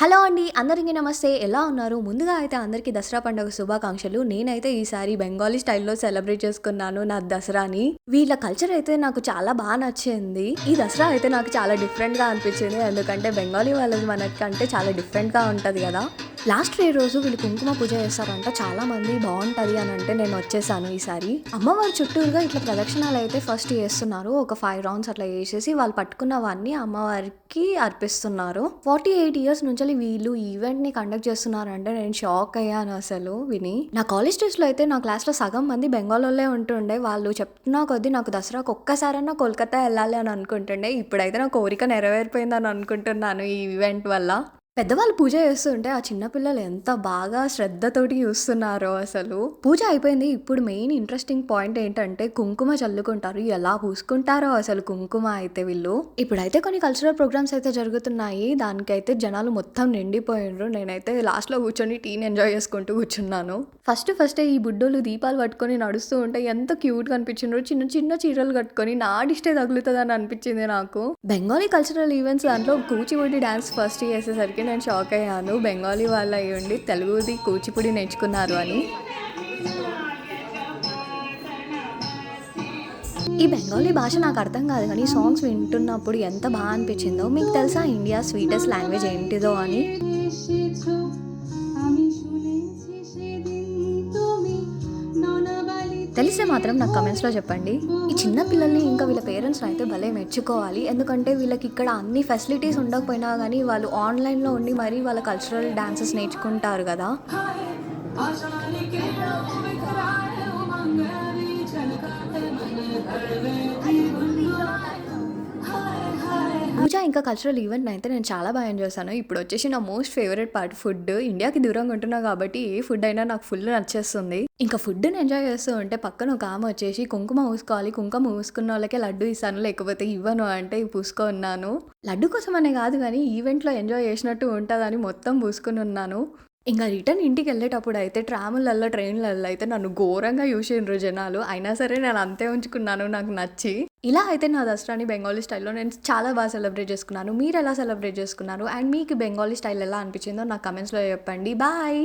Hello అండి అందరికీ నమస్తే. ఎలా ఉన్నారు? ముందుగా అయితే అందరికీ దసరా పండుగ శుభాకాంక్షలు. నేనైతే ఈసారి బెంగాలీ స్టైల్లో సెలబ్రేట్ చేసుకున్నాను నా దసరాని. వీళ్ళ కల్చర్ అయితే నాకు చాలా బాగా నచ్చింది. ఈ దసరా అయితే నాకు చాలా డిఫరెంట్గా అనిపించింది. ఎందుకంటే బెంగాలీ వాళ్ళది మనకంటే చాలా డిఫరెంట్గా ఉంటుంది కదా. లాస్ట్ డే రోజు వీళ్ళు కుంకుమ పూజ చేస్తారంట. చాలా మంది అని అంటే నేను వచ్చేసాను ఈసారి. అమ్మవారి చుట్టూరుగా ఇట్లా ప్రదక్షిణాలు అయితే ఫస్ట్ చేస్తున్నారు. ఒక ఫైవ్ రౌండ్స్ అట్లా చేసేసి వాళ్ళు పట్టుకున్న పట్టుకున్నవన్నీ అమ్మవారికి అర్పిస్తున్నారు. ఫార్టీ ఎయిట్ ఇయర్స్ నుంచి వీళ్ళు ఈవెంట్ని కండక్ట్ చేస్తున్నారంటే నేను షాక్ అయ్యాను అసలు విని. నా కాలేజ్ డేస్లో అయితే నా క్లాస్లో సగం మంది బెంగాల్లో ఉంటుండే. వాళ్ళు చెప్తున్నా కొద్దీ నాకు దసరాకు ఒక్కసారైనా కోల్కతా వెళ్ళాలి అని అనుకుంటుండే. ఇప్పుడైతే నా కోరిక నెరవేరిపోయిందని అనుకుంటున్నాను ఈ ఈవెంట్ వల్ల. పెద్దవాళ్ళు పూజ చేస్తుంటే ఆ చిన్నపిల్లలు ఎంత బాగా శ్రద్ధతోటి చూస్తున్నారో అసలు. పూజ అయిపోయింది. ఇప్పుడు మెయిన్ ఇంట్రెస్టింగ్ పాయింట్ ఏంటంటే కుంకుమ చల్లుకుంటారు. ఎలా పూసుకుంటారో అసలు కుంకుమ అయితే వీళ్ళు. ఇప్పుడైతే కొన్ని కల్చరల్ ప్రోగ్రామ్స్ అయితే జరుగుతున్నాయి. దానికైతే జనాలు మొత్తం నిండిపోయినరు నేనైతే లాస్ట్లో కూర్చొని టీని ఎంజాయ్ చేసుకుంటూ కూర్చున్నాను. ఫస్ట్ ఫస్ట్ ఈ బుడ్డోళ్ళు దీపాలు పట్టుకొని నడుస్తూ ఉంటే ఎంత క్యూట్ కనిపించినారు చిన్న చిన్న చీరలు కట్టుకొని నాడిష్టే తగులుతుంది అని అనిపించింది నాకు. బెంగాలీ కల్చరల్ ఈవెంట్స్ దాంట్లో కూచిపూడి డాన్స్ ఫస్ట్ చేసేసరికి నేను షాక్ అయ్యాను. బెంగాలీ వాళ్ళు అయ్యి ఉండి తెలుగుది కూచిపూడి నేర్చుకున్నారు అని. ఈ బెంగాలీ భాష నాకు అర్థం కాదు కానీ సాంగ్స్ వింటున్నప్పుడు ఎంత బాగా అనిపించిందో మీకు తెలుసా ఇండియా స్వీటెస్ట్ లాంగ్వేజ్ ఏంటిదో అని? తెలిస్తే మాత్రం నాకు కమెంట్స్లో చెప్పండి. ఈ చిన్న పిల్లల్ని ఇంకా వీళ్ళ పేరెంట్స్ అయితే భలే మెచ్చుకోవాలి. ఎందుకంటే వీళ్ళకి ఇక్కడ అన్ని ఫెసిలిటీస్ ఉండకపోయినా కానీ వాళ్ళు ఆన్లైన్లో ఉండి మరీ వాళ్ళ కల్చరల్ డాన్సెస్ నేర్చుకుంటారు కదా. ఇంకా కల్చరల్ ఈవెంట్ అయితే నేను చాలా బాగా ఎంజాయ్ చేశాను. ఇప్పుడు వచ్చేసి నా మోస్ట్ ఫేవరెట్ పార్ట్ ఫుడ్ ఇండియాకి దూరంగా ఉంటున్నా కాబట్టి ఏ ఫుడ్ అయినా నాకు ఫుల్ నచ్చేస్తుంది. ఇంకా ఫుడ్ని ఎంజాయ్ చేస్తూ ఉంటే పక్కన ఒక ఆమె వచ్చేసి కుంకుమ పూసుకోవాలి కుంకుమ పూసుకున్న వాళ్ళకే లడ్డు ఇస్తాను లేకపోతే ఇవ్వను అంటే పూసుకున్నాను లడ్డు కోసం అనే కాదు కానీ ఈవెంట్లో ఎంజాయ్ చేసినట్టు ఉంటుందని మొత్తం పూసుకుని ఉన్నాను. ఇంకా రిటర్న్ ఇంటికి వెళ్ళేటప్పుడు అయితే ట్రాములల్లో ట్రైన్లలో అయితే నన్ను ఘోరంగా చూసిండ్రు జనాలు. అయినా సరే నేను అంతే ఉంచుకున్నాను నాకు నచ్చి. ఇలా అయితే నా దసరాని బెంగాలీ స్టైల్లో నేను చాలా బాగా సెలబ్రేట్ చేసుకున్నాను. మీరు ఎలా సెలబ్రేట్ చేసుకున్నారు? అండ్ మీకు బెంగాలీ స్టైల్ ఎలా అనిపించిందో నా కమెంట్స్లో చెప్పండి. బాయ్!